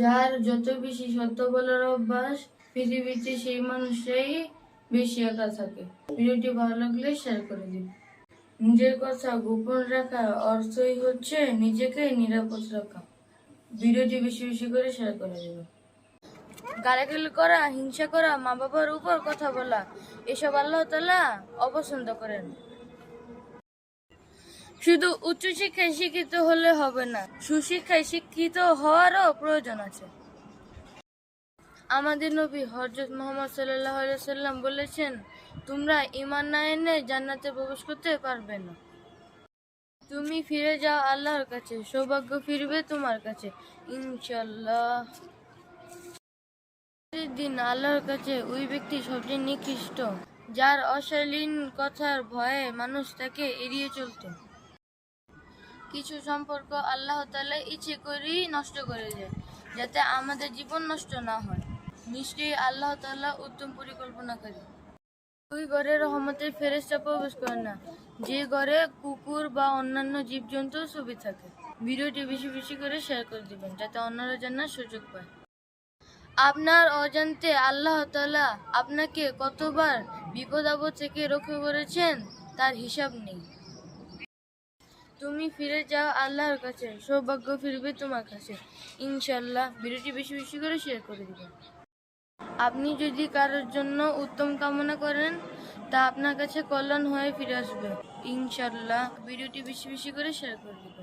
যার যত বেশি সত্য বলার অভ্যাস, পৃথিবীতে সেই মানুষটাই বেশি একা থাকে। ভিডিওটি ভালো লাগলে শেয়ার করে দিন নিজের কথা গোপন রাখা অর্থই হচ্ছে নিজেকে নিরাপদ রাখা। ভিডিওটি বেশি বেশি করে শেয়ার করে দেবেন গালাগালি করা, হিংসা করা মা বাবার উপর কথা বলা, এসব আল্লাহ তালা অপছন্দ করেন। শুধু উচ্চশিক্ষায় শিক্ষিত হলে হবে না, সুশিক্ষায় শিক্ষিত হওয়ারও প্রয়োজন আছে। আমাদের নবী হজরত মোহাম্মদ সাল্লাহ সাল্লাম বলেছেন, তোমরা ইমান না এনে জান্নাতে প্রবেশ করতে পারবে না। তুমি ফিরে যাও আল্লাহর কাছে, সৌভাগ্য ফিরবে তোমার কাছে ইনশাল্লাহ দিন আল্লাহর কাছে ওই ব্যক্তি সবচেয়ে নিকৃষ্ট, যার অশালীন কথার ভয়ে মানুষ তাকে এড়িয়ে চলতো। কিছু সম্পর্ক আল্লাহ তাআলা ইচ্ছে করেই নষ্ট করে যায় যাতে আমাদের জীবন নষ্ট না হয়। নিশ্চয়ই আল্লাহ তাআলা উত্তম পরিকল্পনাকারী। ওই ঘরে রহমতের ফেরেশতা প্রবেশ করে না, যে ঘরে কুকুর বা অন্যান্য জীবজন্তু ছবি থাকে। ভিডিওটি বেশি বেশি করে শেয়ার করে দিবেন, যাতে অন্যরা জানার সুযোগ পায়। আপনার অজান্তে আল্লাহ তালা আপনাকে কতবার বিপদ আপদ থেকে রক্ষা করেছেন, তার হিসাব নেই। তুমি ফিরে যাও আল্লাহর কাছে, সৌভাগ্য ফিরবে তোমার কাছে। ইনশাল্লাহ ভিডিওটি বেশি বেশি করে শেয়ার করে দিবেন। আপনি যদি কারোর জন্য উত্তম কামনা করেন, তা আপনার কাছে কল্যাণ হয়ে ফিরে আসবে। ইনশাল্লাহ ভিডিওটি বেশি বেশি করে শেয়ার করে দিবেন।